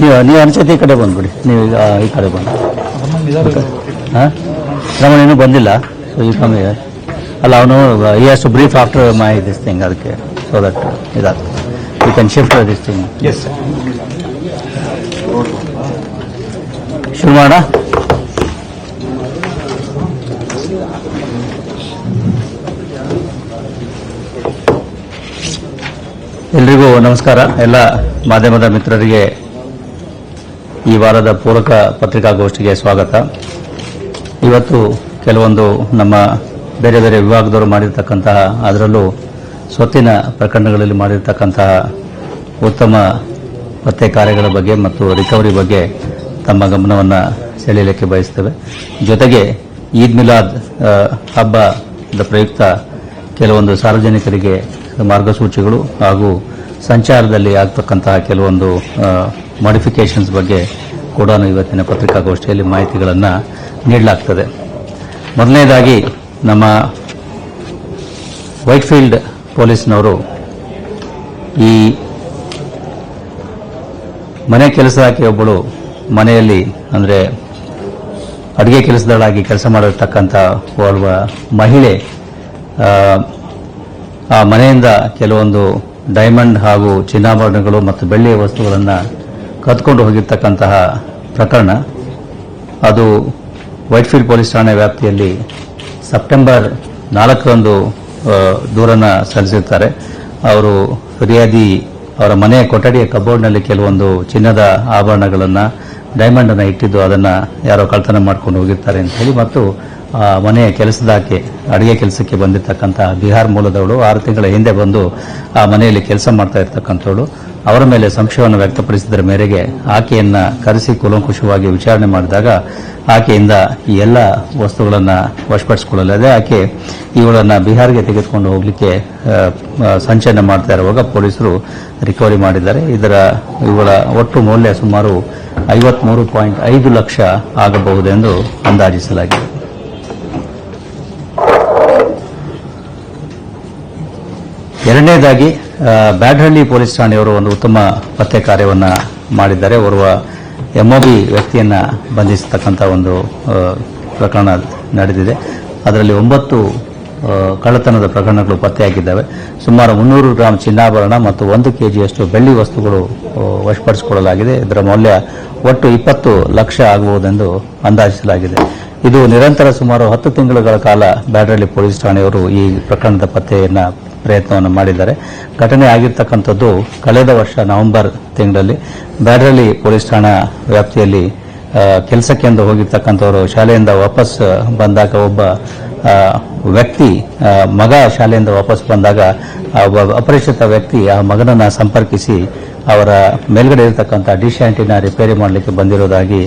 ನೀವು ನೀವು ಅನ್ಸತ್ತೆ ಈ ಕಡೆ ಬಂದ್ಬಿಡಿ. ನೀವು ಈಗ ಈ ಕಡೆ ಬಂದು ಹಾಂ? ರಮಣ ಇನ್ನೂ ಬಂದಿಲ್ಲ. ಸೊ ಈ ಕಮ್ಮಿ ಅಲ್ಲ ಅವನು ಈ has to brief after my this thing ಅದಕ್ಕೆ ಸೊ ದಟ್ ಇದಾಗ್ತದೆ. You can shift this thing S ಶುರು ಮಾಡ ಎಲ್ರಿಗೂ ನಮಸ್ಕಾರ. ಎಲ್ಲ ಮಾಧ್ಯಮದ ಮಿತ್ರರಿಗೆ ಈ ವಾರದ ಪೂರಕ ಪತ್ರಿಕಾಗೋಷ್ಠಿಗೆ ಸ್ವಾಗತ. ಇವತ್ತು ಕೆಲವೊಂದು ನಮ್ಮ ಬೇರೆ ಬೇರೆ ವಿಭಾಗದವರು ಮಾಡಿರ್ತಕ್ಕಂತಹ, ಅದರಲ್ಲೂ ಸ್ವತ್ತಿನ ಪ್ರಕರಣಗಳಲ್ಲಿ ಮಾಡಿರ್ತಕ್ಕಂತಹ ಉತ್ತಮ ಪತ್ತೆ ಕಾರ್ಯಗಳ ಬಗ್ಗೆ ಮತ್ತು ರಿಕವರಿ ಬಗ್ಗೆ ತಮ್ಮ ಗಮನವನ್ನು ಸೆಳೆಯಲಿಕ್ಕೆ ಬಯಸ್ತೇವೆ. ಜೊತೆಗೆ ಈದ್ ಮಿಲಾದ್ ಹಬ್ಬದ ಪ್ರಯುಕ್ತ ಕೆಲವೊಂದು ಸಾರ್ವಜನಿಕರಿಗೆ ಮಾರ್ಗಸೂಚಿಗಳು ಹಾಗೂ ಸಂಚಾರದಲ್ಲಿ ಆಗ್ತಕ್ಕಂತಹ ಕೆಲವೊಂದು ಮಾಡಿಫಿಕೇಷನ್ಸ್ ಬಗ್ಗೆ ಕೂಡ ಇವತ್ತಿನ ಪತ್ರಿಕಾಗೋಷ್ಠಿಯಲ್ಲಿ ಮಾಹಿತಿಗಳನ್ನು ನೀಡಲಾಗ್ತದೆ. ಮೊದಲನೇದಾಗಿ ನಮ್ಮ ವೈಟ್ಫೀಲ್ಡ್ ಪೊಲೀಸ್ನವರು ಈ ಮನೆ ಕೆಲಸದಾಕೆ ಒಬ್ಬಳು ಮನೆಯಲ್ಲಿ ಅಂದರೆ ಅಡುಗೆ ಕೆಲಸದಳಾಗಿ ಕೆಲಸ ಮಾಡಿರ್ತಕ್ಕಂಥ ಓರ್ವ ಮಹಿಳೆ ಆ, ಆ ಮನೆಯಿಂದ ಕೆಲವೊಂದು ಡೈಮಂಡ್ ಹಾಗೂ ಚಿನ್ನಾಭರಣಗಳು ಮತ್ತು ಬೆಳ್ಳಿಯ ವಸ್ತುಗಳನ್ನು ಕದ್ಕೊಂಡು ಹೋಗಿರ್ತಕ್ಕಂತಹ ಪ್ರಕರಣ. ಅದು ವೈಟ್ಫೀಲ್ಡ್ ಪೊಲೀಸ್ ಠಾಣೆ ವ್ಯಾಪ್ತಿಯಲ್ಲಿ ಸೆಪ್ಟೆಂಬರ್ ನಾಲ್ಕರಂದು ದೂರನ್ನು ಸಲ್ಲಿಸಿರ್ತಾರೆ. ಅವರು ಫಿರ್ಯಾದಿ ಅವರ ಮನೆಯ ಕೊಠಡಿಯ ಕಬೋರ್ಡ್ನಲ್ಲಿ ಕೆಲವೊಂದು ಚಿನ್ನದ ಆಭರಣಗಳನ್ನು ಡೈಮಂಡ್ ಅನ್ನು ಇಟ್ಟಿದ್ದು ಅದನ್ನು ಯಾರೋ ಕಳ್ತನ ಮಾಡ್ಕೊಂಡು ಹೋಗಿರ್ತಾರೆ ಅಂತ ಹೇಳಿ ಮತ್ತು ಆ ಮನೆಯ ಕೆಲಸದಾಕೆ, ಅಡುಗೆ ಕೆಲಸಕ್ಕೆ ಬಂದಿರತಕ್ಕಂಥ ಬಿಹಾರ್ ಮೂಲದವಳು ಆರು ತಿಂಗಳ ಹಿಂದೆ ಬಂದು ಆ ಮನೆಯಲ್ಲಿ ಕೆಲಸ ಮಾಡ್ತಾ ಇರ್ತಕ್ಕಂಥವಳು. ಅವರ ಮೇಲೆ ಸಂಶಯವನ್ನು ವ್ಯಕ್ತಪಡಿಸಿದರ ಮೇರೆಗೆ ಆಕೆಯನ್ನ ಕರೆಸಿ ಕುಲಂಕುಷವಾಗಿ ವಿಚಾರಣೆ ಮಾಡಿದಾಗ ಆಕೆಯಿಂದ ಈ ಎಲ್ಲ ವಸ್ತುಗಳನ್ನು ವಶಪಡಿಸಿಕೊಳ್ಳಲಾಗಿದೆ ಆಕೆ ಇವುಗಳನ್ನು ಬಿಹಾರ್ಗೆ ತೆಗೆದುಕೊಂಡು ಹೋಗಲಿಕ್ಕೆ ಸಂಚಯನ ಮಾಡ್ತಾ ಇರುವಾಗ ಪೊಲೀಸರು ರಿಕವರಿ ಮಾಡಿದ್ದಾರೆ. ಇದರ ಇವುಗಳ ಒಟ್ಟು ಮೌಲ್ಯ ಸುಮಾರು ಐವತ್ಮೂರು ಪಾಯಿಂಟ್ ಐದು ಲಕ್ಷ ಆಗಬಹುದೆಂದು ಅಂದಾಜಿಸಲಾಗಿದೆ. ಎರಡನೇದಾಗಿ ಬ್ಯಾಡ್ರಹಳ್ಳಿ ಪೊಲೀಸ್ ಠಾಣೆಯವರು ಒಂದು ಉತ್ತಮ ಪತ್ತೆ ಕಾರ್ಯವನ್ನು ಮಾಡಿದ್ದಾರೆ. ಓರ್ವ ಎಂಒಬಿ ವ್ಯಕ್ತಿಯನ್ನು ಬಂಧಿಸತಕ್ಕಂಥ ಒಂದು ಪ್ರಕರಣ ನಡೆದಿದೆ. ಅದರಲ್ಲಿ ಒಂಬತ್ತು ಕಳ್ಳತನದ ಪ್ರಕರಣಗಳು ಪತ್ತೆಯಾಗಿದ್ದಾವೆ. ಸುಮಾರು ಮುನ್ನೂರು ಗ್ರಾಂ ಚಿನ್ನಾಭರಣ ಮತ್ತು ಒಂದು ಕೆ ಜಿಯಷ್ಟು ಬೆಳ್ಳಿ ವಸ್ತುಗಳು ವಶಪಡಿಸಿಕೊಳ್ಳಲಾಗಿದೆ. ಇದರ ಮೌಲ್ಯ ಒಟ್ಟು ಇಪ್ಪತ್ತು ಲಕ್ಷ ಆಗಬಹುದೆಂದು ಅಂದಾಜಿಸಲಾಗಿದೆ. ಇದು ನಿರಂತರ ಸುಮಾರು ಹತ್ತು ತಿಂಗಳುಗಳ ಕಾಲ ಬ್ಯಾಡ್ರಹಳ್ಳಿ ಪೊಲೀಸ್ ಠಾಣೆಯವರು ಈ ಪ್ರಕರಣದ ಪತ್ತೆಯನ್ನ ಪ್ರಯತ್ನವನ್ನು ಮಾಡಿದ್ದಾರೆ. ಘಟನೆ ಆಗಿರ್ತಕ್ಕಂಥದ್ದು ಕಳೆದ ವರ್ಷ ನವೆಂಬರ್ ತಿಂಗಳಲ್ಲಿ ಬ್ಯಾಡ್ರಲ್ಲಿ ಪೊಲೀಸ್ ಠಾಣಾ ವ್ಯಾಪ್ತಿಯಲ್ಲಿ ಕೆಲಸಕ್ಕೆಂದು ಹೋಗಿರ್ತಕ್ಕಂಥವರು ಶಾಲೆಯಿಂದ ವಾಪಸ್ ಬಂದಾಗ ಒಬ್ಬ ವ್ಯಕ್ತಿ ಮಗ ಶಾಲೆಯಿಂದ ವಾಪಸ್ ಬಂದಾಗ ಅಪರಿಚಿತ ವ್ಯಕ್ತಿ ಆ ಮಗನನ್ನು ಸಂಪರ್ಕಿಸಿ ಅವರ ಮೇಲ್ಗಡೆ ಇರತಕ್ಕಂಥ ಡಿಶ್ ಆಂಟಿನ ರಿಪೇರಿ ಮಾಡಲಿಕ್ಕೆ ಬಂದಿರೋದಾಗಿ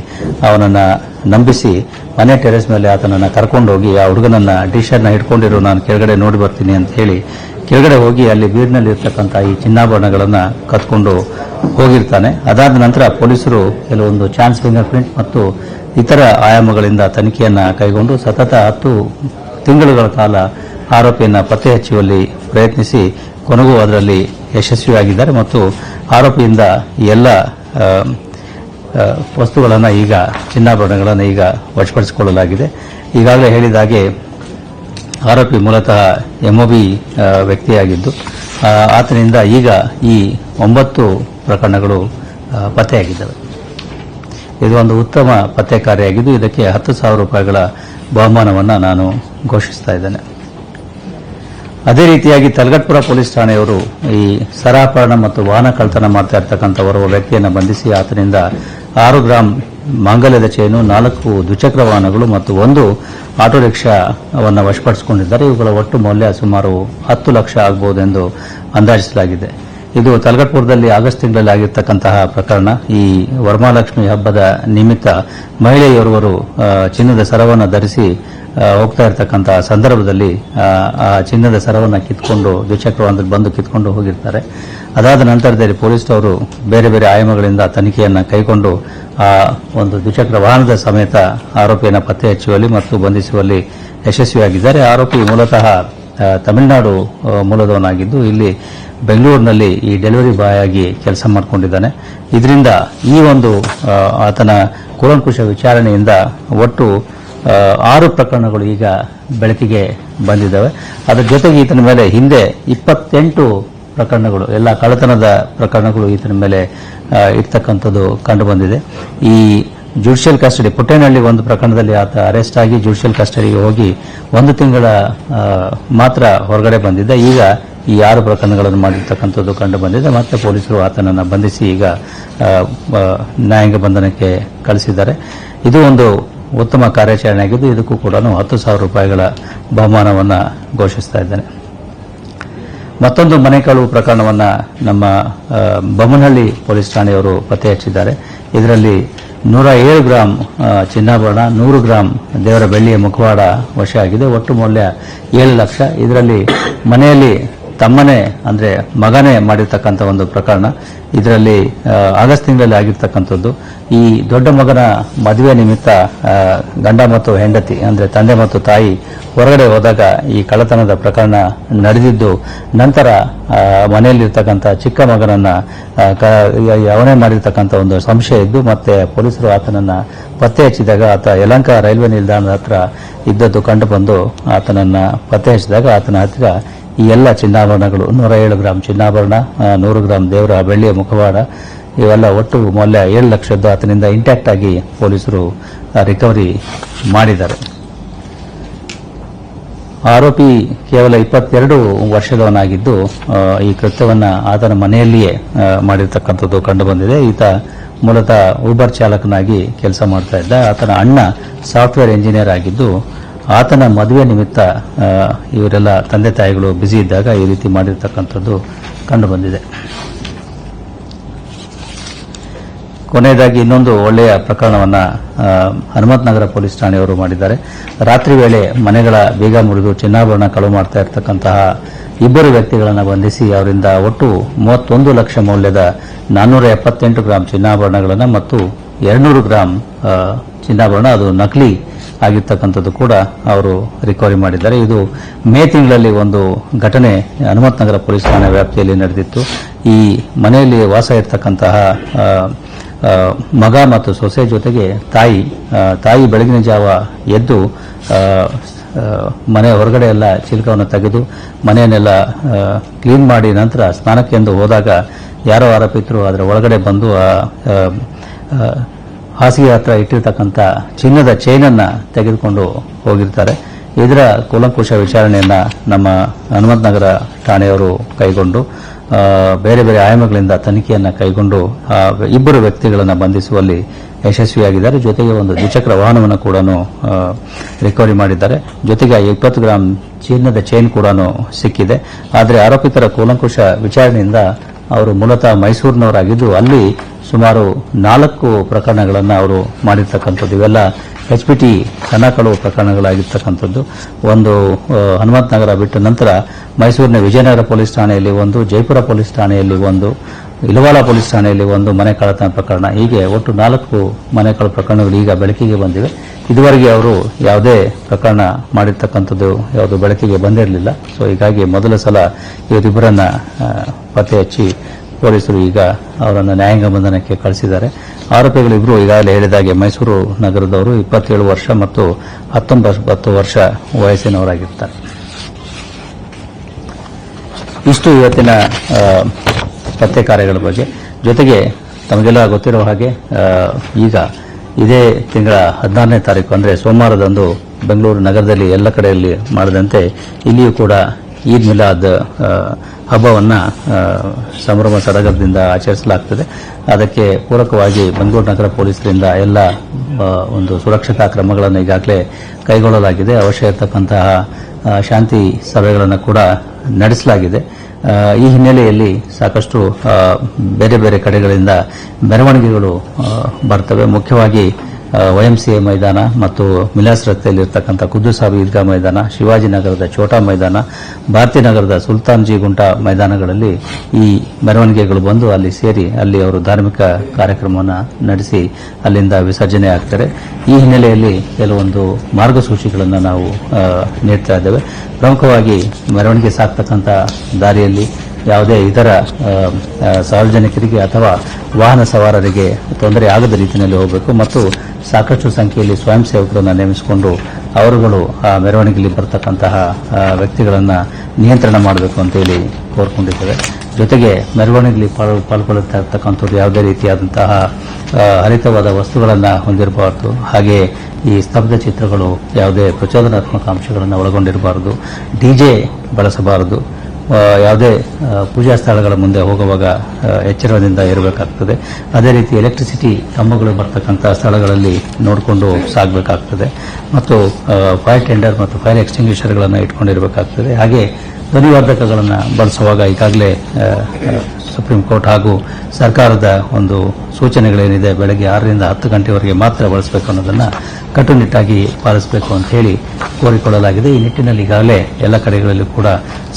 ಅವನನ್ನು ನಂಬಿಸಿ ಮನೆ ಟೆರೆಸ್ ಮೇಲೆ ಆತನನ್ನು ಕರ್ಕೊಂಡೋಗಿ ಆ ಹುಡುಗನನ್ನ ಡಿಶ್ ಇಟ್ಕೊಂಡಿರೋ ನಾನು ಕೆಳಗಡೆ ನೋಡಿ ಬರ್ತೀನಿ ಅಂತ ಹೇಳಿ ಕೆಳಗಡೆ ಹೋಗಿ ಅಲ್ಲಿ ಬೀರ್ನಲ್ಲಿ ಇರ್ತಕ್ಕಂಥ ಈ ಚಿನ್ನಾಭರಣಗಳನ್ನು ಕತ್ಕೊಂಡು ಹೋಗಿರ್ತಾನೆ. ಅದಾದ ನಂತರ ಪೊಲೀಸರು ಕೆಲವೊಂದು ಚಾನ್ಸ್ ಫಿಂಗರ್ ಪ್ರಿಂಟ್ ಮತ್ತು ಇತರ ಆಯಾಮಗಳಿಂದ ತನಿಖೆಯನ್ನು ಕೈಗೊಂಡು ಸತತ ಹತ್ತು ತಿಂಗಳುಗಳ ಕಾಲ ಆರೋಪಿಯನ್ನು ಪತ್ತೆ ಹಚ್ಚುವಲ್ಲಿ ಪ್ರಯತ್ನಿಸಿ ಕೊನೆಗೂ ಅದರಲ್ಲಿ ಯಶಸ್ವಿಯಾಗಿದ್ದಾರೆ ಮತ್ತು ಆರೋಪಿಯಿಂದ ಎಲ್ಲ ವಸ್ತುಗಳನ್ನು ಈಗ ಚಿನ್ನಾಭರಣಗಳನ್ನು ಈಗ ವಶಪಡಿಸಿಕೊಳ್ಳಲಾಗಿದೆ. ಈಗಾಗಲೇ ಹೇಳಿದ ಹಾಗೆ ಆರೋಪಿ ಮೂಲತಃ ಎಂಒಬಿ ವ್ಯಕ್ತಿಯಾಗಿದ್ದು ಆತನಿಂದ ಈಗ ಈ ಒಂಬತ್ತು ಪ್ರಕರಣಗಳು ಪತ್ತೆಯಾಗಿದ್ದವು. ಇದು ಒಂದು ಉತ್ತಮ ಪತ್ತೆ ಕಾರ್ಯಾಗಿದ್ದು ಇದಕ್ಕೆ ಹತ್ತು ಸಾವಿರ ರೂಪಾಯಿಗಳ ಬಹುಮಾನವನ್ನು ನಾನು ಘೋಷಿಸ್ತಾ ಇದ್ದೇನೆ. ಅದೇ ರೀತಿಯಾಗಿ ತಲಗಟ್ಪುರ ಪೊಲೀಸ್ ಠಾಣೆಯವರು ಈ ಸರಾಪರಣ ಮತ್ತು ವಾಹನ ಕಳ್ತನ ಮಾಡ್ತಾ ಇರ್ತಕ್ಕಂಥವರು ವ್ಯಕ್ತಿಯನ್ನು ಬಂಧಿಸಿ ಆತನಿಂದ ಆರು ಗ್ರಾಂ ಮಾಂಗಲ್ಯದ ಚೈನು ನಾಲ್ಕು ದ್ವಿಚಕ್ರ ವಾಹನಗಳು ಮತ್ತು ಒಂದು ಆಟೋ ರಿಕ್ಷಾವನ್ನು ವಶಪಡಿಸಿಕೊಂಡಿದ್ದಾರೆ. ಇವುಗಳ ಒಟ್ಟು ಮೌಲ್ಯ ಸುಮಾರು ಹತ್ತು ಲಕ್ಷ ಆಗಬಹುದೆಂದು ಅಂದಾಜಿಸಲಾಗಿದೆ. ಇದು ತಲಗಟ್ಪುರದಲ್ಲಿ ಆಗಸ್ಟ್ ತಿಂಗಳಲ್ಲಿ ಆಗಿರ್ತಕ್ಕಂತಹ ಪ್ರಕರಣ. ಈ ವರಮಹಾಲಕ್ಷ್ಮಿ ಹಬ್ಬದ ನಿಮಿತ್ತ ಮಹಿಳೆಯೋರ್ವರು ಚಿನ್ನದ ಸರವನ್ನು ಧರಿಸಿ ಹೋಗ್ತಾ ಇರತಕ್ಕಂತಹ ಸಂದರ್ಭದಲ್ಲಿ ಆ, ಚಿನ್ನದ ಸರವನ್ನು ಕಿತ್ಕೊಂಡು ದ್ವಿಚಕ್ರ ವಾಹನದಲ್ಲಿ ಬಂದು ಕಿತ್ಕೊಂಡು ಹೋಗಿರ್ತಾರೆ. ಅದಾದ ನಂತರದಲ್ಲಿ ಪೊಲೀಸ್ನವರು ಬೇರೆ ಬೇರೆ ಆಯಾಮಗಳಿಂದ ತನಿಖೆಯನ್ನು ಕೈಗೊಂಡು ಆ ಒಂದು ದ್ವಿಚಕ್ರ ವಾಹನದ ಸಮೇತ ಆರೋಪಿಯನ್ನು ಪತ್ತೆ ಹಚ್ಚುವಲ್ಲಿ ಮತ್ತು ಬಂಧಿಸುವಲ್ಲಿ ಯಶಸ್ವಿಯಾಗಿದ್ದಾರೆ. ಆರೋಪಿ ಮೂಲತಃ ತಮಿಳುನಾಡು ಮೂಲದವನಾಗಿದ್ದು, ಇಲ್ಲಿ ಬೆಂಗಳೂರಿನಲ್ಲಿ ಈ ಡೆಲಿವರಿ ಬಾಯ್ ಆಗಿ ಕೆಲಸ ಮಾಡಿಕೊಂಡಿದ್ದಾನೆ. ಇದರಿಂದ ಈ ಒಂದು ಆತನ ಕೂಲಂಕುಷ ವಿಚಾರಣೆಯಿಂದ ಒಟ್ಟು ಆರು ಪ್ರಕರಣಗಳು ಈಗ ಬೆಳಕಿಗೆ ಬಂದಿದ್ದಾವೆ. ಅದರ ಜೊತೆಗೆ ಈತನ ಮೇಲೆ ಹಿಂದೆ ಇಪ್ಪತ್ತೆಂಟು ಪ್ರಕರಣಗಳು, ಎಲ್ಲ ಕಳ್ಳತನದ ಪ್ರಕರಣಗಳು ಈತನ ಮೇಲೆ ಇರ್ತಕ್ಕಂಥದ್ದು ಕಂಡು ಬಂದಿದೆ ಈ ಜುಡಿಷಿಯಲ್ ಕಸ್ಟಡಿ ಪುಟ್ಟೇನಹಳ್ಳಿ ಒಂದು ಪ್ರಕರಣದಲ್ಲಿ ಆತ ಅರೆಸ್ಟ್ ಆಗಿ ಜುಡಿಷಿಯಲ್ ಕಸ್ಟಡಿಗೆ ಹೋಗಿ ಒಂದು ತಿಂಗಳ ಮಾತ್ರ ಹೊರಗಡೆ ಬಂದಿದ್ದ. ಈಗ ಈ ಆರು ಪ್ರಕರಣಗಳನ್ನು ಮಾಡಿರ್ತಕ್ಕಂಥದ್ದು ಕಂಡು ಬಂದಿದೆ ಮತ್ತೆ ಪೊಲೀಸರು ಆತನನ್ನು ಬಂಧಿಸಿ ಈಗ ನ್ಯಾಯಾಂಗ ಬಂಧನಕ್ಕೆ ಕಳಿಸಿದ್ದಾರೆ. ಇದು ಒಂದು ಉತ್ತಮ ಕಾರ್ಯಾಚರಣೆ ಇದಕ್ಕೂ ಕೂಡ ಹತ್ತು ಸಾವಿರ ರೂಪಾಯಿಗಳ ಬಹುಮಾನವನ್ನು ಘೋಷಿಸ್ತಾ ಇದ್ದೇನೆ. ಮತ್ತೊಂದು ಮನೆ ಕಳುವು ಪ್ರಕರಣವನ್ನು ನಮ್ಮ ಬೊಮ್ಮನಹಳ್ಳಿ ಪೊಲೀಸ್ ಠಾಣೆಯವರು ಪತ್ತೆ ಹಚ್ಚಿದ್ದಾರೆ ಇದರಲ್ಲಿ ನೂರ ಏಳು ಗ್ರಾಂ ಚಿನ್ನಾಭರಣ, ನೂರು ಗ್ರಾಂ ದೇವರ ಬೆಳ್ಳಿಯ ಮುಖವಾಡ ವಶ ಆಗಿದೆ. ಒಟ್ಟು ಮೌಲ್ಯ ಏಳು ಲಕ್ಷ. ಇದರಲ್ಲಿ ಮನೆಯಲ್ಲಿ ತಮ್ಮನೇ, ಅಂದ್ರೆ ಮಗನೇ ಮಾಡಿರ್ತಕ್ಕಂಥ ಒಂದು ಪ್ರಕರಣ. ಇದರಲ್ಲಿ ಆಗಸ್ಟ್ ತಿಂಗಳಲ್ಲಿ ಆಗಿರ್ತಕ್ಕಂಥದ್ದು. ಈ ದೊಡ್ಡ ಮಗನ ಮದುವೆ ನಿಮಿತ್ತ ಗಂಡ ಮತ್ತು ಹೆಂಡತಿ, ಅಂದ್ರೆ ತಂದೆ ಮತ್ತು ತಾಯಿ ಹೊರಗಡೆ ಹೋದಾಗ ಈ ಕಳ್ಳತನದ ಪ್ರಕರಣ ನಡೆದಿದ್ದು, ನಂತರ ಮನೆಯಲ್ಲಿರ್ತಕ್ಕಂಥ ಚಿಕ್ಕ ಮಗನನ್ನ ಅವನೇ ಮಾಡಿರ್ತಕ್ಕಂಥ ಒಂದು ಸಂಶಯ ಇದ್ದು, ಮತ್ತೆ ಪೊಲೀಸರು ಆತನನ್ನ ಪತ್ತೆ ಹಚ್ಚಿದಾಗ, ಆತ ಯಲಂಕ ರೈಲ್ವೆ ನಿಲ್ದಾಣದ ಹತ್ರ ಇದ್ದದ್ದು ಕಂಡುಬಂದು ಆತನನ್ನ ಪತ್ತೆ ಹಚ್ಚಿದಾಗ ಆತನ ಹತ್ತಿರ ಈ ಎಲ್ಲ ಚಿನ್ನಾಭರಣಗಳು ನೂರ ಏಳು ಗ್ರಾಂ ಚಿನ್ನಾಭರಣ ನೂರು ಗ್ರಾಂ ದೇವರ ಬೆಳ್ಳಿಯ ಮುಖವಾಡ, ಇವೆಲ್ಲ ಒಟ್ಟು ಮೌಲ್ಯ ಏಳು ಲಕ್ಷದ್ದು ಆತನಿಂದ ಇಂಟ್ಯಾಕ್ಟ್ ಆಗಿ ಪೊಲೀಸರು ರಿಕವರಿ ಮಾಡಿದ್ದಾರೆ. ಆರೋಪಿ ಕೇವಲ ಇಪ್ಪತ್ತೆರಡು ವರ್ಷದವನಾಗಿದ್ದು ಈ ಕೃತ್ಯವನ್ನ ಆತನ ಮನೆಯಲ್ಲಿಯೇ ಮಾಡಿರ್ತಕ್ಕಂಥದ್ದು ಕಂಡುಬಂದಿದೆ. ಈತ ಮೂಲತಃ ಊಬರ್ ಚಾಲಕನಾಗಿ ಕೆಲಸ ಮಾಡ್ತಾ ಇದ್ದ. ಆತನ ಅಣ್ಣ ಸಾಫ್ಟ್ವೇರ್ ಇಂಜಿನಿಯರ್ ಆಗಿದ್ದು ಆತನ ಮದುವೆ ನಿಮಿತ್ತ ಇವರೆಲ್ಲ ತಂದೆ ತಾಯಿಗಳು ಬ್ಯುಸಿ ಇದ್ದಾಗ ಈ ರೀತಿ ಮಾಡಿರ್ತಕ್ಕಂಥದ್ದು ಕಂಡುಬಂದಿದೆ ಕೊನೆಯದಾಗಿ ಇನ್ನೊಂದು ಒಳ್ಳೆಯ ಪ್ರಕರಣವನ್ನು ಹನುಮತ್ನಗರ ಹನುಮತ್ ನಗರ ಪೊಲೀಸ್ ಠಾಣೆಯವರು ಮಾಡಿದ್ದಾರೆ. ರಾತ್ರಿ ವೇಳೆ ಮನೆಗಳ ಬೀಗ ಮುರಿದು ಚಿನ್ನಾಭರಣ ಕಳು ಮಾಡ್ತಾ ಇರತಕ್ಕಂತಹ ಇಬ್ಬರು ವ್ಯಕ್ತಿಗಳನ್ನು ಬಂಧಿಸಿ ಅವರಿಂದ ಒಟ್ಟು ಮೂವತ್ತೊಂದು ಲಕ್ಷ ಮೌಲ್ಯದ ನಾನ್ನೂರ ಎಪ್ಪತ್ತೆಂಟು ಗ್ರಾಂ ಚಿನ್ನಾಭರಣಗಳನ್ನು ಮತ್ತು ಎರಡ್ನೂರು ಗ್ರಾಂ ಚಿನ್ನಾಭರಣ, ಅದು ನಕಲಿ ಆಗಿರ್ತಕ್ಕಂಥದ್ದು ಕೂಡ ಅವರು ರಿಕವರಿ ಮಾಡಿದ್ದಾರೆ. ಇದು ಮೇ ತಿಂಗಳಲ್ಲಿ ಒಂದು ಘಟನೆ ಹನುಮತ್ ನಗರ ಪೊಲೀಸ್ ಠಾಣೆ ವ್ಯಾಪ್ತಿಯಲ್ಲಿ ನಡೆದಿತ್ತು. ಈ ಮನೆಯಲ್ಲಿ ವಾಸ ಇರತಕ್ಕಂತಹ ಮಗ ಮತ್ತು ಸೊಸೆ ಜೊತೆಗೆ ತಾಯಿ ತಾಯಿ ಬೆಳಗಿನ ಜಾವ ಎದ್ದು ಮನೆ ಹೊರಗಡೆ ಎಲ್ಲ ಚಿಲಕವನ್ನು ತೆಗೆದು, ಮನೆಯನ್ನೆಲ್ಲ ಕ್ಲೀನ್ ಮಾಡಿ ನಂತರ ಸ್ನಾನಕ್ಕೆಂದು ಹೋದಾಗ ಯಾರೋ ಆರೋಪಿತರು ಅದರ ಒಳಗಡೆ ಬಂದು ಹಾಸಿಗೆ ಹತ್ರ ಇಟ್ಟಿರ್ತಕ್ಕಂಥ ಚಿನ್ನದ ಚೈನನ್ನು ತೆಗೆದುಕೊಂಡು ಹೋಗಿರ್ತಾರೆ. ಇದರ ಕೂಲಂಕುಷ ವಿಚಾರಣೆಯನ್ನ ನಮ್ಮ ಹನುಮಂತನಗರ ಠಾಣೆಯವರು ಕೈಗೊಂಡು ಬೇರೆ ಬೇರೆ ಆಯಾಮಗಳಿಂದ ತನಿಖೆಯನ್ನು ಕೈಗೊಂಡು ಇಬ್ಬರು ವ್ಯಕ್ತಿಗಳನ್ನು ಬಂಧಿಸುವಲ್ಲಿ ಯಶಸ್ವಿಯಾಗಿದ್ದಾರೆ. ಜೊತೆಗೆ ಒಂದು ದ್ವಿಚಕ್ರ ವಾಹನವನ್ನು ಕೂಡ ರಿಕವರಿ ಮಾಡಿದ್ದಾರೆ. ಜೊತೆಗೆ ಇಪ್ಪತ್ತು ಗ್ರಾಂ ಚಿನ್ನದ ಚೈನ್ ಕೂಡ ಸಿಕ್ಕಿದೆ. ಆದರೆ ಆರೋಪಿತರ ಕೂಲಂಕುಷ ವಿಚಾರಣೆಯಿಂದ ಅವರು ಮೂಲತಃ ಮೈಸೂರಿನವರಾಗಿದ್ದು, ಅಲ್ಲಿ ಸುಮಾರು ನಾಲ್ಕು ಪ್ರಕರಣಗಳನ್ನು ಅವರು ಮಾಡಿರ್ತಕ್ಕಂಥದ್ದು. ಇವೆಲ್ಲ ಎಚ್ ಪಿ ಟಿ ಹಣ ಕಳುವು ಪ್ರಕರಣಗಳಾಗಿರ್ತಕ್ಕಂಥದ್ದು. ಒಂದು ಹನುಮಂತನಗರ ಹನುಮಂತ ನಗರ ಬಿಟ್ಟ ನಂತರ ಮೈಸೂರಿನ ವಿಜಯನಗರ ಪೊಲೀಸ್ ಠಾಣೆಯಲ್ಲಿ ಒಂದು, ಜೈಪುರ ಪೊಲೀಸ್ ಠಾಣೆಯಲ್ಲಿ ಒಂದು ಇಲವಾಳ ಪೊಲೀಸ್ ಠಾಣೆಯಲ್ಲಿ ಒಂದು ಮನೆ ಕಳ್ಳತನ ಪ್ರಕರಣ. ಹೀಗೆ ಒಟ್ಟು ನಾಲ್ಕು ಮನೆ ಕಳ್ಳ ಪ್ರಕರಣಗಳು ಈಗ ಬೆಳಕಿಗೆ ಬಂದಿವೆ. ಇದುವರೆಗೆ ಅವರು ಯಾವುದೇ ಪ್ರಕರಣ ಮಾಡಿರ್ತಕ್ಕಂಥದ್ದು ಯಾವುದು ಬೆಳಕಿಗೆ ಬಂದಿರಲಿಲ್ಲ. ಸೊ ಹೀಗಾಗಿ ಮೊದಲ ಸಲ ಇವರಿಬ್ಬರನ್ನ ಪತ್ತೆ ಹಚ್ಚಿ ಪೊಲೀಸರು ಈಗ ಅವರನ್ನು ನ್ಯಾಯಾಂಗ ಬಂಧನಕ್ಕೆ ಕಳಿಸಿದ್ದಾರೆ. ಆರೋಪಿಗಳಿಬ್ಬರು ಈಗಾಗಲೇ ಹೇಳಿದಾಗೆ ಮೈಸೂರು ನಗರದವರು ಇಪ್ಪತ್ತೇಳು ವರ್ಷ ಮತ್ತು ಹತ್ತೊಂಬತ್ತು ವರ್ಷ ವಯಸ್ಸಿನವರಾಗಿರ್ತಾರೆ. ಇಷ್ಟು ಇವತ್ತಿನ ಪತ್ತೆ ಕಾರ್ಯಗಳ ಬಗ್ಗೆ. ಜೊತೆಗೆ ತಮಗೆಲ್ಲ ಗೊತ್ತಿರೋ ಹಾಗೆ ಈಗ ಇದೇ ತಿಂಗಳ ಹದಿನಾರನೇ ತಾರೀಕು ಅಂದರೆ ಸೋಮವಾರದಂದು ಬೆಂಗಳೂರು ನಗರದಲ್ಲಿ ಎಲ್ಲ ಕಡೆಯಲ್ಲಿ ಮಾಡದಂತೆ ಇಲ್ಲಿಯೂ ಕೂಡ ಈದ್ ಮಿಲಾದ್ ಹಬ್ಬವನ್ನು ಸಂಭ್ರಮ ಸಡಗರದಿಂದ ಆಚರಿಸಲಾಗ್ತದೆ. ಅದಕ್ಕೆ ಪೂರಕವಾಗಿ ಬೆಂಗಳೂರು ನಗರ ಪೊಲೀಸರಿಂದ ಎಲ್ಲ ಒಂದು ಸುರಕ್ಷತಾ ಕ್ರಮಗಳನ್ನು ಈಗಾಗಲೇ ಕೈಗೊಳ್ಳಲಾಗಿದೆ. ಅವಶ್ಯ ಇರತಕ್ಕಂತಹ ಶಾಂತಿ ಸಭೆಗಳನ್ನು ಕೂಡ ನಡೆಸಲಾಗಿದೆ. ಈ ಹಿನ್ನೆಲೆಯಲ್ಲಿ ಸಾಕಷ್ಟು ಬೇರೆ ಬೇರೆ ಕಡೆಗಳಿಂದ ಮೆರವಣಿಗೆಗಳು ಬರ್ತವೆ. ಮುಖ್ಯವಾಗಿ ವೈ ಎಂ ಸಿ ಎ ಮೈದಾನ ಮತ್ತು ಮಿಲಾಸ್ ರಸ್ತೆಯಲ್ಲಿರ್ತಕ್ಕಂಥ ಕುದ್ದುಸಾಬಿ ಈದ್ಗಾ ಮೈದಾನ ಶಿವಾಜಿನಗರದ ಛೋಟಾ ಮೈದಾನ ಭಾರತೀನಗರದ ಸುಲ್ತಾನ್ ಜಿ ಗುಂಟಾ ಮೈದಾನಗಳಲ್ಲಿ ಈ ಮೆರವಣಿಗೆಗಳು ಬಂದು ಅಲ್ಲಿ ಸೇರಿ ಅಲ್ಲಿ ಅವರು ಧಾರ್ಮಿಕ ಕಾರ್ಯಕ್ರಮವನ್ನು ನಡೆಸಿ ಅಲ್ಲಿಂದ ವಿಸರ್ಜನೆ ಆಗ್ತಾರೆ. ಈ ಹಿನ್ನೆಲೆಯಲ್ಲಿ ಕೆಲವೊಂದು ಮಾರ್ಗಸೂಚಿಗಳನ್ನು ನಾವು ನೀಡ್ತಾ ಇದ್ದೇವೆ. ಪ್ರಮುಖವಾಗಿ ಮೆರವಣಿಗೆ ಸಾಕ್ತಕ್ಕಂಥ ದಾರಿಯಲ್ಲಿ ಯಾವುದೇ ಇತರ ಸಾರ್ವಜನಿಕರಿಗೆ ಅಥವಾ ವಾಹನ ಸವಾರರಿಗೆ ತೊಂದರೆ ಆಗದ ರೀತಿಯಲ್ಲಿ ಹೋಗಬೇಕು. ಮತ್ತು ಸಾಕಷ್ಟು ಸಂಖ್ಯೆಯಲ್ಲಿ ಸ್ವಯಂ ಸೇವಕರನ್ನು ನೇಮಿಸಿಕೊಂಡು ಅವರುಗಳು ಆ ಮೆರವಣಿಗೆಯಲ್ಲಿ ಬರ್ತಕ್ಕಂತಹ ವ್ಯಕ್ತಿಗಳನ್ನು ನಿಯಂತ್ರಣ ಮಾಡಬೇಕು ಅಂತೇಳಿ ಕೋರ್ಕೊಂಡಿದ್ದೇವೆ. ಜೊತೆಗೆ ಮೆರವಣಿಗೆಯಲ್ಲಿ ಪಾಲ್ ಪಾಲ್ಗೊಳ್ಳುತ್ತಾ ಯಾವುದೇ ರೀತಿಯಾದಂತಹ ಹರಿತವಾದ ವಸ್ತುಗಳನ್ನು ಹೊಂದಿರಬಾರ್ದು. ಹಾಗೆ ಈ ಸ್ತಬ್ಧ ಚಿತ್ರಗಳು ಯಾವುದೇ ಪ್ರಚೋದನಾತ್ಮಕ ಅಂಶಗಳನ್ನು ಒಳಗೊಂಡಿರಬಾರದು. ಡಿಜೆ ಬಳಸಬಾರದು. ಯಾವುದೇ ಪೂಜಾ ಸ್ಥಳಗಳ ಮುಂದೆ ಹೋಗುವಾಗ ಎಚ್ಚರದಿಂದ ಇರಬೇಕಾಗ್ತದೆ. ಅದೇ ರೀತಿ ಎಲೆಕ್ಟ್ರಿಸಿಟಿ ಕಂಬಗಳು ಬರ್ತಕ್ಕಂಥ ಸ್ಥಳಗಳಲ್ಲಿ ನೋಡಿಕೊಂಡು ಸಾಗಬೇಕಾಗ್ತದೆ. ಮತ್ತು ಫೈರ್ ಟೆಂಡರ್ ಮತ್ತು ಫೈರ್ ಎಕ್ಸ್ಟಿಂಗ್ವಿಷರ್ಗಳನ್ನು ಇಟ್ಕೊಂಡಿರಬೇಕಾಗ್ತದೆ. ಹಾಗೆ ಧ್ವನಿವರ್ಧಕಗಳನ್ನು ಬಳಸುವಾಗ ಈಗಾಗಲೇ ಸುಪ್ರೀಂ ಕೋರ್ಟ್ ಹಾಗೂ ಸರ್ಕಾರದ ಒಂದು ಸೂಚನೆಗಳೇನಿದೆ, ಬೆಳಗ್ಗೆ ಆರರಿಂದ ಹತ್ತು ಗಂಟೆವರೆಗೆ ಮಾತ್ರ ಬಳಸಬೇಕು ಅನ್ನೋದನ್ನು ಕಟ್ಟುನಿಟ್ಟಾಗಿ ಪಾಲಿಸಬೇಕು ಅಂತ ಹೇಳಿ ಕೋರಿಕೊಳ್ಳಲಾಗಿದೆ. ಈ ನಿಟ್ಟಿನಲ್ಲಿ ಈಗಾಗಲೇ ಎಲ್ಲ ಕಡೆಗಳಲ್ಲೂ ಕೂಡ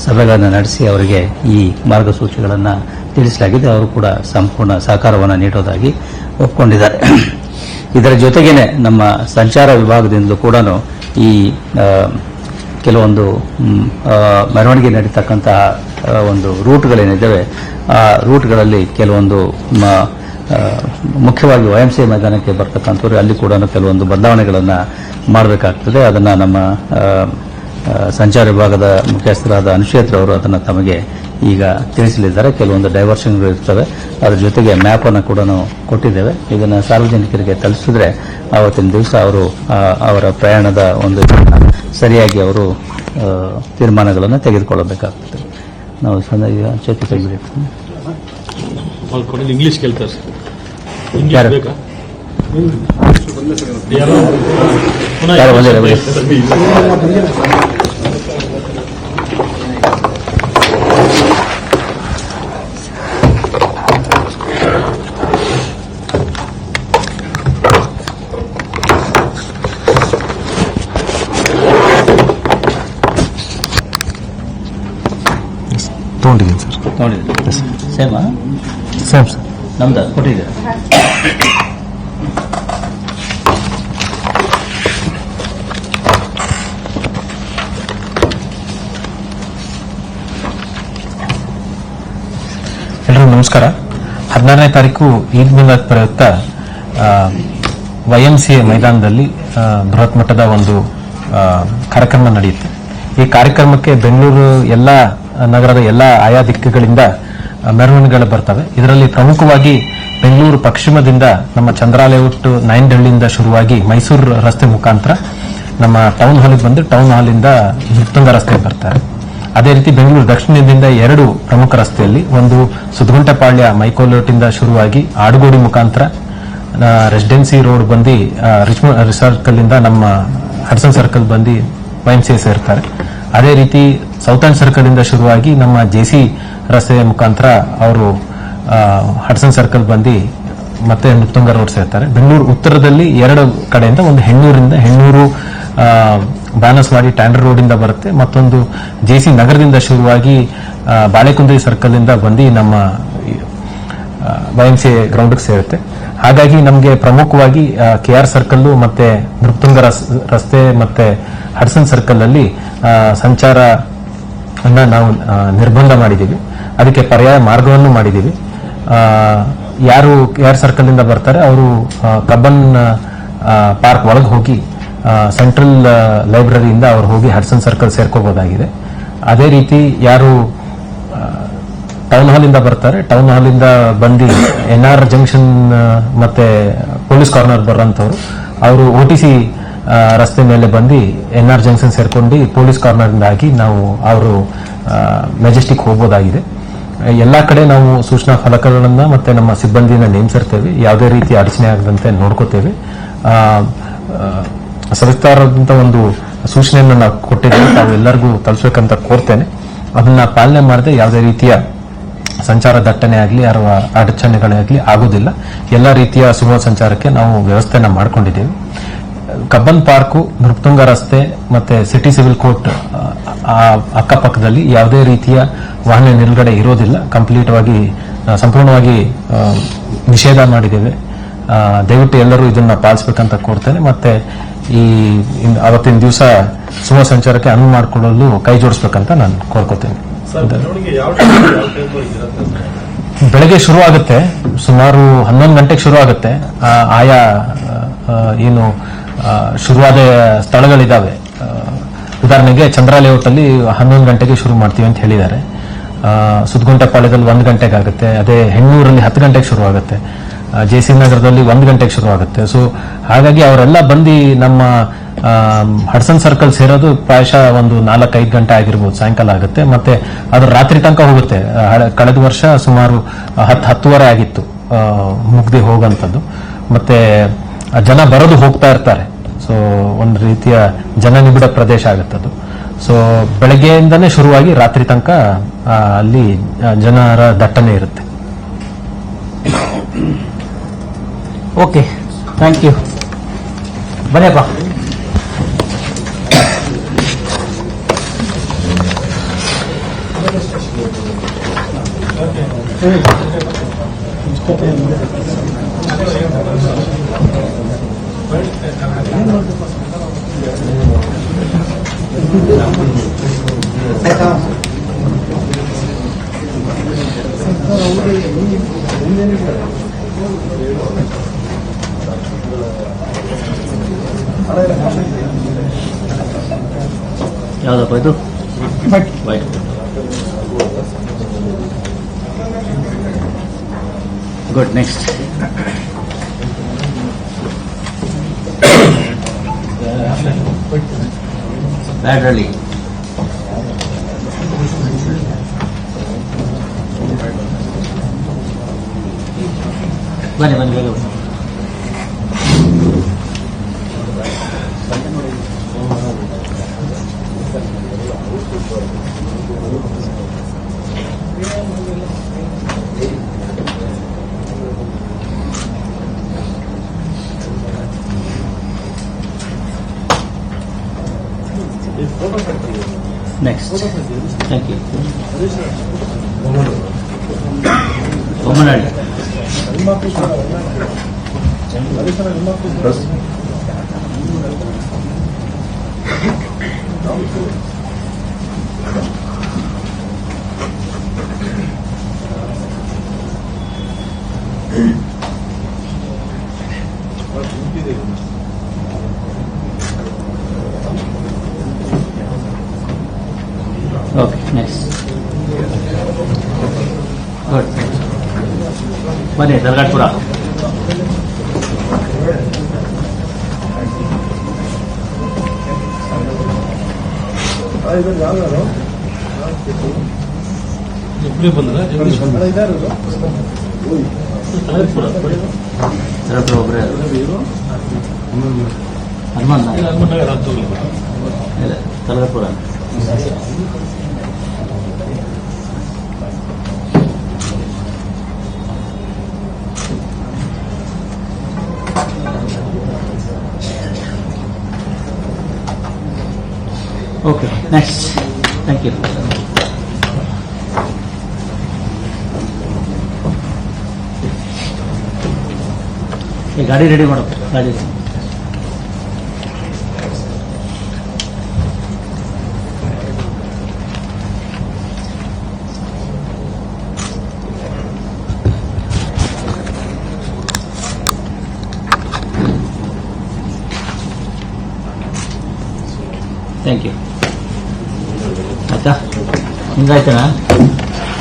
ಸಭೆಗಳನ್ನು ನಡೆಸಿ ಅವರಿಗೆ ಈ ಮಾರ್ಗಸೂಚಿಗಳನ್ನು ತಿಳಿಸಲಾಗಿದೆ. ಅವರು ಕೂಡ ಸಂಪೂರ್ಣ ಸಹಕಾರವನ್ನು ನೀಡೋದಾಗಿ ಒಪ್ಪಿಕೊಂಡಿದ್ದಾರೆ ಇದರ ಜೊತೆಗೇನೆ ನಮ್ಮ ಸಂಚಾರ ವಿಭಾಗದಿಂದಲೂ ಕೂಡ ಈ ಕೆಲವೊಂದು ಮೆರವಣಿಗೆ ನಡೀತಕ್ಕಂತಹ ಒಂದು ರೂಟ್ಗಳೇನಿದ್ದಾವೆ, ಆ ರೂಟ್ಗಳಲ್ಲಿ ಕೆಲವೊಂದು ಮುಖ್ಯವಾಗಿ ವೈ ಎಂ ಸಿ ಮೈದಾನಕ್ಕೆ ಬರ್ತಕ್ಕಂಥವ್ರು ಅಲ್ಲಿ ಕೂಡ ಕೆಲವೊಂದು ಬದಲಾವಣೆಗಳನ್ನು ಮಾಡಬೇಕಾಗ್ತದೆ. ಅದನ್ನು ನಮ್ಮ ಸಂಚಾರ ವಿಭಾಗದ ಮುಖ್ಯಸ್ಥರಾದ ಅನುಷೇತ್ರ ಅವರು ಅದನ್ನು ತಮಗೆ ಈಗ ತಿಳಿಸಲಿದ್ದಾರೆ. ಕೆಲವೊಂದು ಡೈವರ್ಷನ್ಗಳು ಇರ್ತವೆ. ಅದರ ಜೊತೆಗೆ ಮ್ಯಾಪ್ ಅನ್ನು ಕೂಡ ನಾವು ಕೊಟ್ಟಿದ್ದೇವೆ. ಇದನ್ನು ಸಾರ್ವಜನಿಕರಿಗೆ ತಲುಪಿಸಿದ್ರೆ ಆವತ್ತಿನ ದಿವಸ ಅವರು ಅವರ ಪ್ರಯಾಣದ ಒಂದು ಸರಿಯಾಗಿ ಅವರು ತೀರ್ಮಾನಗಳನ್ನು ತೆಗೆದುಕೊಳ್ಳಬೇಕಾಗ್ತದೆ. ನಾವು ಕೊನೆಯಲ್ಲಿ ಇಂಗ್ಲಿಷ್ ಕೇಳ್ತಾರೆ ಸರ್ ಇಂಗ್ಲಿಷ್ ಯಾರು? ಬೇಕಾ ಯಾರೋ ಪುನಃ ಯಾರು ಬಂದಿಲ್ಲ, ಇಂಗ್ಲಿಷ್ ತೊಗೊಂಡಿದ್ದೀನಿ ಸರ್ ನೋಡಿದ್ರಿ ಸೇಮಾ ಸೇಮ್ ಸರ್ ನಮ್ದು ಕೊಟ್ಟಿದ್ದೀರಾ ಎಲ್ರಿಗೂ ನಮಸ್ಕಾರ. ಹದಿನಾರನೇ ತಾರೀಕು ಈದ್ ಮಿಲಾದ್ ಪ್ರಯುಕ್ತ ವೈ ಎಂ ಸಿ ಎ ಮೈದಾನದಲ್ಲಿ ಬೃಹತ್ ಮಟ್ಟದ ಒಂದು ಕಾರ್ಯಕ್ರಮ ನಡೆಯುತ್ತೆ. ಈ ಕಾರ್ಯಕ್ರಮಕ್ಕೆ ಬೆಂಗಳೂರು ಎಲ್ಲ ನಗರದ ಎಲ್ಲ ಆಯಾ ದಿಕ್ಕುಗಳಿಂದ ಮೆರವಣಿಗೆಗಳು ಬರ್ತವೆ. ಇದರಲ್ಲಿ ಪ್ರಮುಖವಾಗಿ ಬೆಂಗಳೂರು ಪಶ್ಚಿಮದಿಂದ ನಮ್ಮ ಚಂದ್ರ ಲೇಔಟ್ ನೈನ್ಡಳ್ಳಿಯಿಂದ ಶುರುವಾಗಿ ಮೈಸೂರು ರಸ್ತೆ ಮುಖಾಂತರ ನಮ್ಮ ಟೌನ್ ಹಾಲಿಗೆ ಬಂದು ಟೌನ್ ಹಾಲಿಂದ ಮುತ್ತಂಗ ರಸ್ತೆಗೆ ಬರ್ತಾರೆ. ಅದೇ ರೀತಿ ಬೆಂಗಳೂರು ದಕ್ಷಿಣದಿಂದ ಎರಡು ಪ್ರಮುಖ ರಸ್ತೆಯಲ್ಲಿ, ಒಂದು ಸುದ್ಗುಂಟಪಾಳ್ಯ ಮೈಕೋಲೋಟಿಂದ ಶುರುವಾಗಿ ಆಡುಗೋಡಿ ಮುಖಾಂತರ ರೆಸಿಡೆನ್ಸಿ ರೋಡ್ ಬಂದು ರಿಚ್ ಸರ್ಕಲ್ ಇಂದ ನಮ್ಮ ಹಡ್ಸನ್ ಸರ್ಕಲ್ ಬಂದು ವೈಎಂಸಿ ಸೇರ್ತಾರೆ. ಅದೇ ರೀತಿ ಸೌತರ್ನ್ ಸರ್ಕಲ್ ಇಂದ ಶುರುವಾಗಿ ನಮ್ಮ ಜೆಸಿ ರಸ್ತೆಯ ಮುಖಾಂತರ ಅವರು ಹಡ್ಸನ್ ಸರ್ಕಲ್ ಬಂದು ಮತ್ತೆ ಮುತ್ತುಂಗ ರೋಡ್ ಸೇರ್ತಾರೆ. ಬೆಂಗಳೂರು ಉತ್ತರದಲ್ಲಿ ಎರಡು ಕಡೆಯಿಂದ ಒಂದು ಹೆಣ್ಣೂರಿಂದ ಹೆಣ್ಣೂರು ಬಾನಸ್ವಾಡಿ ಟ್ಯಾಂಡರ್ ರೋಡ್ ಇಂದ ಬರುತ್ತೆ. ಮತ್ತೊಂದು ಜೆಸಿ ನಗರದಿಂದ ಶುರುವಾಗಿ ಬಾಳೆಕುಂದ್ರಿ ಇಂದ ಬಂದು ನಮ್ಮ ವೈಎಂಸಿ ಗ್ರೌಂಡ್ಗೆ ಸೇರುತ್ತೆ. ಹಾಗಾಗಿ ನಮಗೆ ಪ್ರಮುಖವಾಗಿ ಕೆ ಆರ್ ಸರ್ಕಲ್ ಮತ್ತೆ ನೃಪ್ತುಂಗ ರಸ್- ರಸ್ತೆ ಮತ್ತೆ ಹಡ್ಸನ್ ಸರ್ಕಲ್ ಅಲ್ಲಿ ಸಂಚಾರ ನಾವು ನಿರ್ಬಂಧ ಮಾಡಿದ್ದೀವಿ. ಅದಕ್ಕೆ ಪರ್ಯಾಯ ಮಾರ್ಗವನ್ನು ಮಾಡಿದ್ದೀವಿ. ಯಾರು, ಯಾರ್ ಸರ್ಕಲ್ ಇಂದ ಬರ್ತಾರೆ, ಅವರು ಕಬ್ಬನ್ ಪಾರ್ಕ್ ಒಳಗೆ ಹೋಗಿ ಸೆಂಟ್ರಲ್ ಲೈಬ್ರರಿಯಿಂದ ಅವ್ರು ಹೋಗಿ ಹಡ್ಸನ್ ಸರ್ಕಲ್ ಸೇರ್ಕೋಬಹುದಾಗಿದೆ ಅದೇ ರೀತಿ ಯಾರು ಟೌನ್ ಹಾಲ್ ಇಂದ ಬರ್ತಾರೆ ಟೌನ್ ಹಾಲ್ ಇಂದ ಬಂದು ಎನ್ ಆರ್ ಜಂಕ್ಷನ್ ಮತ್ತೆ ಪೊಲೀಸ್ ಕಾರ್ನರ್ ಬರೋಂಥವ್ರು ಅವರು ಒ ಟಿ ಸಿ ರಸ್ತೆ ಮೇಲೆ ಬಂದು ಎನ್ ಆರ್ ಜಂಕ್ಷನ್ ಸೇರ್ಕೊಂಡು ಪೊಲೀಸ್ ಕಾರ್ನರ್ ಇಂದ ಆಗಿ ನಾವು ಅವರು ಮೆಜೆಸ್ಟಿಕ್ ಹೋಗ್ಬೋದಾಗಿದೆ. ಎಲ್ಲಾ ಕಡೆ ನಾವು ಸೂಚನಾ ಫಲಕಗಳನ್ನ ಮತ್ತೆ ನಮ್ಮ ಸಿಬ್ಬಂದಿನ ನೇಮಿಸಿರ್ತೇವೆ. ಯಾವುದೇ ರೀತಿ ಅಡಚಣೆ ಆಗದಂತೆ ನೋಡ್ಕೋತೇವೆ. ಆ, ಒಂದು ಸೂಚನೆಯನ್ನು ನಾವು ಕೊಟ್ಟಿದ್ದೇವೆ ತಾವು ಎಲ್ಲರಿಗೂ ತಲುಪಬೇಕಂತ ಕೋರ್ತೇನೆ. ಅದನ್ನ ಪಾಲನೆ ಮಾಡದೆ ಯಾವುದೇ ರೀತಿಯ ಸಂಚಾರ ದಟ್ಟಣೆ ಆಗಲಿ ಅಥವಾ ಅಡಚಣೆಗಳೇ ಆಗಲಿ ಆಗುವುದಿಲ್ಲ. ಎಲ್ಲ ರೀತಿಯ ಸುಗಮ ಸಂಚಾರಕ್ಕೆ ನಾವು ವ್ಯವಸ್ಥೆನ ಮಾಡಿಕೊಂಡಿದ್ದೇವೆ. ಕಬ್ಬನ್ ಪಾರ್ಕು ನೃಪತುಂಗ ರಸ್ತೆ ಮತ್ತೆ ಸಿಟಿ ಸಿವಿಲ್ ಕೋರ್ಟ್ ಅಕ್ಕಪಕ್ಕದಲ್ಲಿ ಯಾವುದೇ ರೀತಿಯ ವಾಹನ ನಿಲುಗಡೆ ಇರೋದಿಲ್ಲ. ಕಂಪ್ಲೀಟ್ ಆಗಿ ಸಂಪೂರ್ಣವಾಗಿ ನಿಷೇಧ ಮಾಡಿದ್ದೇವೆ. ದಯವಿಟ್ಟು ಎಲ್ಲರೂ ಇದನ್ನ ಪಾಲಿಸಬೇಕಂತ ಕೋರ್ತೇನೆ. ಮತ್ತೆ ಈ ಅವತ್ತಿನ ದಿವಸ ಸುಮ ಸಂಚಾರಕ್ಕೆ ಅನುವು ಮಾಡಿಕೊಳ್ಳಲು ಕೈ ಜೋಡಿಸ್ಬೇಕಂತ ನಾನು ಕೋರ್ಕೋತೇನೆ. ಬೆಳಗ್ಗೆ ಶುರು ಆಗುತ್ತೆ ಸುಮಾರು ಹನ್ನೊಂದು ಗಂಟೆಗೆ ಶುರು ಆಗುತ್ತೆ ಆ, ಆಯಾ ಏನು ಶುರುವಾದ ಸ್ಥಳಗಳಿದ್ದಾವೆ ಉದಾಹರಣೆಗೆ ಚಂದ್ರ ಲೇಔಟ್ ಅಲ್ಲಿ ಹನ್ನೊಂದು ಗಂಟೆಗೆ ಶುರು ಮಾಡ್ತೀವಿ ಅಂತ ಹೇಳಿದ್ದಾರೆ. ಕಾಲೇಜಲ್ಲಿ ಒಂದು ಗಂಟೆಗೆ ಆಗುತ್ತೆ ಅದೇ ಹೆಣ್ಣೂರಲ್ಲಿ ಹತ್ತು ಗಂಟೆಗೆ ಶುರು ಆಗುತ್ತೆ ಜೆ ಸಿ ನಗರದಲ್ಲಿ ಒಂದು ಗಂಟೆಗೆ ಶುರು ಆಗುತ್ತೆ ಸೊ ಹಾಗಾಗಿ ಅವರೆಲ್ಲ ಬಂದು ನಮ್ಮ ಹಡ್ಸನ್ ಸರ್ಕಲ್ ಸೇರೋದು ಪ್ರಾಯಶಃ ಒಂದು ನಾಲ್ಕೈದು ಗಂಟೆ ಆಗಿರ್ಬೋದು, ಸಾಯಂಕಾಲ ಆಗುತ್ತೆ. ಮತ್ತೆ ಅದು ರಾತ್ರಿ ತನಕ ಹೋಗುತ್ತೆ. ಕಳೆದ ವರ್ಷ ಸುಮಾರು ಹತ್ತು ಹತ್ತುವರೆ ಆಗಿತ್ತು ಮುಗ್ದಿ ಹೋಗಂಥದ್ದು ಮತ್ತೆ ಜನ ಬರೋದು ಹೋಗ್ತಾ ಇರ್ತಾರೆ. ಸೊ ಒಂದು ರೀತಿಯ ಜನನಿಬಿಡ ಪ್ರದೇಶ ಆಗುತ್ತದು. ಸೊ ಬೆಳಗ್ಗೆಯಿಂದನೇ ಶುರುವಾಗಿ ರಾತ್ರಿ ತನಕ ಅಲ್ಲಿ ಜನರ ದಟ್ಟಣೆ ಇರುತ್ತೆ. ಓಕೆ ಥ್ಯಾಂಕ್ ಯು ಬನ್ನಿಯಪ್ಪ ಯಾವುದಪ್ಪ ಇದು? ವೈಟ್ ಗುಡ್ ನೆಕ್ಸ್ಟ್ ಬ್ಯಾಡ್ರಳ್ಳಿ ಬನ್ನಿ ಬನ್ನಿ ಬೇಗ next thank you Bommanahalli okay next good ಬನ್ನಿ ದರ್ಗಾಟ್ಪುರ ಒಬ್ಬರೇ ಬಂದ್ರ ದರ್ಗಾಟ್ಪುರ ಒಬ್ಬರೇ ಹನುಮಾನ್ ನಾಯಕ್ ಹನುಮಂತನಗರ ಅಂತ ಹೋಗ್ಲಿ. ಇಲ್ಲ ಕಲಗಪುರ ಓಕೆ ನೆಕ್ಸ್ಟ್ ಥ್ಯಾಂಕ್ ಯು ಈ ಗಾಡಿ ರೆಡಿ ಮಾಡು ಗಾಡಿ. ಥ್ಯಾಂಕ್ ಯು ಆಯ್ತಾ ಹಿಂಗಾಯ್ತನಾ